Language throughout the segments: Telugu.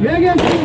Wir gehen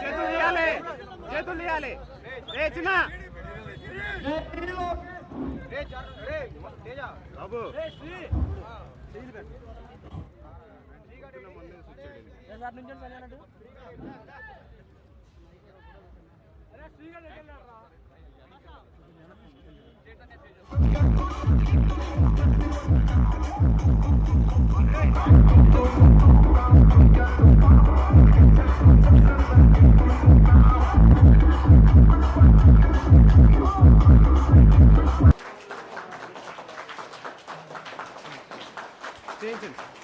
చేతులు తీయాలి. చేతులు తీయాలి. రే చిన్న! బాబు. చేయించండి చెప్పండి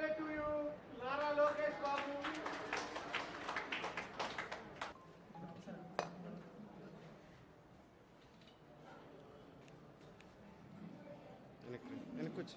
birthday to you Nara Lokesh Babu వెనక్కి వెనక్కి వచ్చి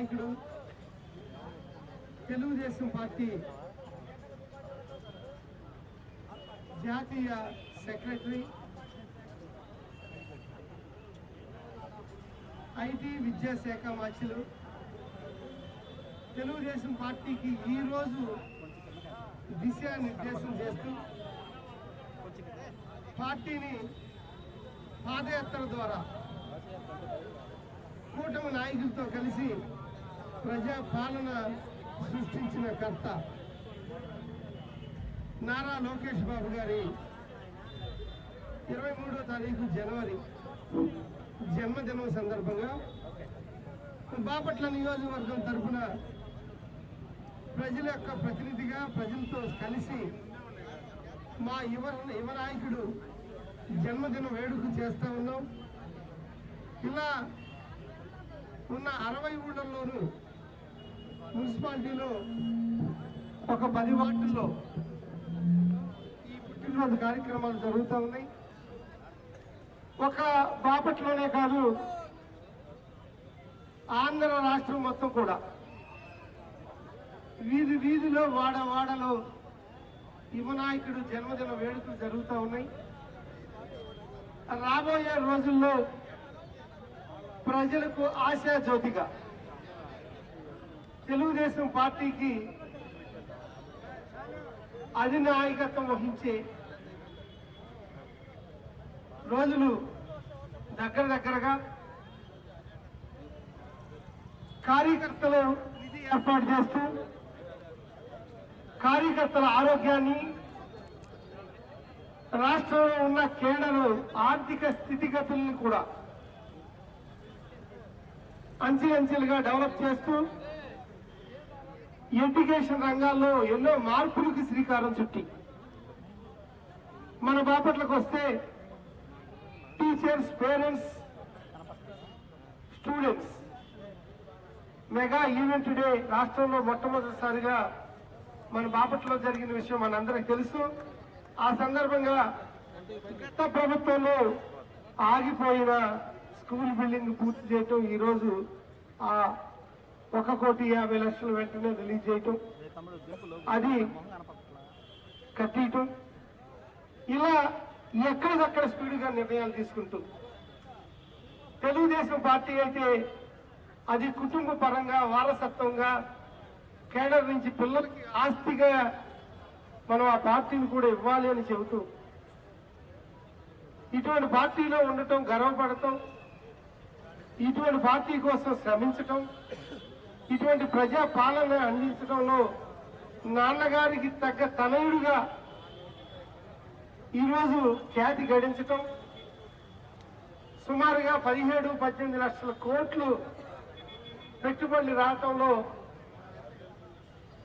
నాయకుడు తెలుగుదేశం పార్టీ జాతీయ సెక్రటరీ ఐటీ విద్యాశాఖ మార్చులు తెలుగుదేశం పార్టీకి ఈరోజు దిశానిర్దేశం చేస్తూ పార్టీని పాదయాత్ర ద్వారా కూటమి నాయకులతో కలిసి ప్రజా పాలన సృష్టించిన కర్త నారా లోకేష్ బాబు గారి ఇరవై మూడో తారీఖు జనవరి జన్మదినం సందర్భంగా బాపట్ల నియోజకవర్గం తరఫున ప్రజల యొక్క ప్రతినిధిగా ప్రజలతో కలిసి మా యువ యువ నాయకుడు జన్మదిన వేడుక చేస్తూ ఉన్నాం. ఇలా ఉన్న అరవై ఊళ్ళల్లోనూ మున్సిపాలిటీలో ఒక పది వార్డుల్లో ఈ పుట్టినరోజు కార్యక్రమాలు జరుగుతూ ఉన్నాయి. ఒక బాపట్లోనే కాదు ఆంధ్ర రాష్ట్రం మొత్తం కూడా. వీధి వీధిలో వాడ వాడలో యువనాయకుడు జన్మదిన వేడుకలు జరుగుతూ ఉన్నాయి. రాబోయే రోజుల్లో ప్రజలకు ఆశా జ్యోతిగా తెలుగుదేశం పార్టీకి అధినాయకత్వం వహించే రోజులు దగ్గర దగ్గరగా కార్యకర్తలు నిధి ఏర్పాటు చేస్తూ కార్యకర్తల ఆరోగ్యాన్ని రాష్ట్రంలో ఉన్న కేడలు ఆర్థిక స్థితిగతుల్ని కూడా అంచెలంచెలుగా డెవలప్ చేస్తూ ఎడ్యుకేషన్ రంగాల్లో ఎన్నో మార్పులకు శ్రీకారం చుట్టి. మన బాపట్లకు వస్తే teachers parents students. Mega event day రాష్ట్రంలో మొట్టమొదటిసారిగా మన బాపట్లో జరిగిన విషయం మనందరికి తెలుసు. ఆ సందర్భంగా గత ప్రభుత్వంలో ఆగిపోయిన స్కూల్ బిల్డింగ్ పూర్తి చేయటం ఈరోజు ఆ ఒక కోటి యాభై లక్షలు వెంటనే రిలీజ్ చేయటం. అది కట్టియటం. ఇలా ఎక్కడికక్కడ స్పీడ్గా నిర్ణయాలు తీసుకుంటూ తెలుగుదేశం పార్టీ అయితే అది కుటుంబ పరంగా వారసత్వంగా కేడర్ నుంచి పిల్లలకి ఆస్తిగా మనం ఆ పార్టీని కూడా ఇవ్వాలి అని చెబుతూ ఇటువంటి పార్టీలో ఉండటం గర్వపడటం ఇటువంటి పార్టీ కోసం శ్రమించటం ఇటువంటి ప్రజా పాలన అందించడంలో నాన్నగారికి తగ్గ తనయుడుగా ఈరోజు ఖ్యాతి గడించటం సుమారుగా పదిహేడు పద్దెనిమిది లక్షల కోట్లు పెట్టుబడులు రావటంలో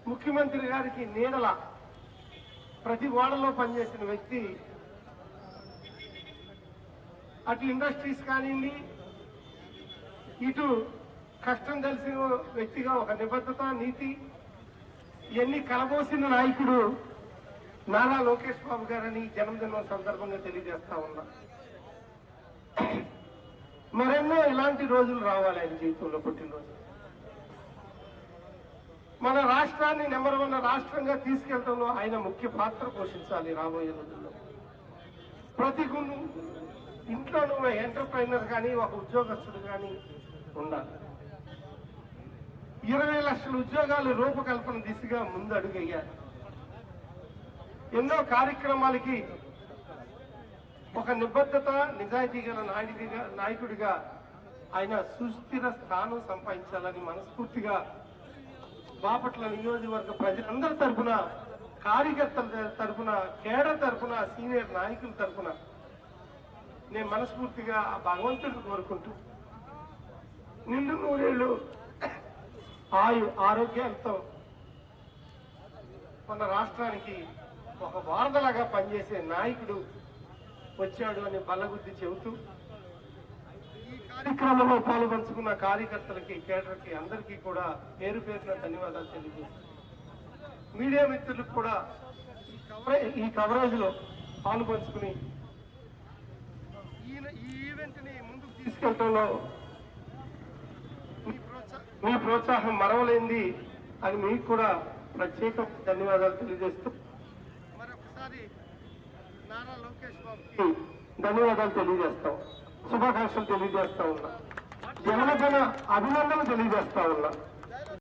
ముఖ్యమంత్రి గారికి నీడల ప్రతి ఓడలో పనిచేసిన వ్యక్తి. అటు ఇండస్ట్రీస్ కానివ్వండి ఇటు కష్టం తెలిసిన వ్యక్తిగా ఒక నిబద్ధత నీతి ఇవన్నీ కలబోసిన నాయకుడు నారా లోకేష్ బాబు గారని జన్మదినం సందర్భంగా తెలియజేస్తా ఉన్నా. మరెన్నో ఇలాంటి రోజులు రావాలి ఆయన జీవితంలో పుట్టినరోజు. మన రాష్ట్రాన్ని నెంబర్ వన్ రాష్ట్రంగా తీసుకెళ్ళడంలో ఆయన ముఖ్య పాత్ర పోషించాలి రాబోయే రోజుల్లో. ప్రతి ఇంట్లో నువ్వు ఎంటర్ప్రైనర్ కానీ ఒక ఉద్యోగస్తుడు కానీ ఉండాలి. ఇరవై లక్షల ఉద్యోగాలు రూపకల్పన దిశగా ముందు అడుగయ్యారు ఎన్నో కార్యక్రమాలకి ఒక నిబద్ధత నిజాయితీ గల నాయకుడిగా నాయకుడిగా ఆయన సుస్థిర స్థానం సంపాదించాలని మనస్ఫూర్తిగా బాపట్ల నియోజకవర్గ ప్రజలందరి తరఫున కార్యకర్తల తరఫున కేడర్ తరఫున సీనియర్ నాయకుల తరఫున నేను మనస్ఫూర్తిగా ఆ భగవంతుడిని కోరుకుంటూ నిండు నూరేళ్ళు ఆయు ఆరోగ్యాలతో మన రాష్ట్రానికి ఒక వారధలాగా పనిచేసే నాయకుడు వచ్చాడు అని బల్లగుద్ది చెబుతూ ఈ కార్యక్రమంలో పాల్పంచుకున్న కార్యకర్తలకి కేటర్కి అందరికీ కూడా పేరు పేరున ధన్యవాదాలు తెలియజేస్తాను మీడియా మిత్రులకు కూడా ఈ కవరేజ్ ఈ కవరేజ్లో పాల్పంచుకుని ఈ ఈవెంట్ని ముందుకు తీసుకెళ్ళడంలో మీ ప్రోత్సా- మీ ప్రోత్సాహం మరవలేంది అది మీకు కూడా ప్రత్యేక ధన్యవాదాలు తెలియజేస్తూ మరొకసారి నారా లోకేష్ బాబుకి ధన్యవాదాలు తెలియజేస్తాం శుభాకాంక్షలు తెలియజేస్తా ఉన్నా. జన్మదిన అభినందనలు తెలియజేస్తా ఉన్నా.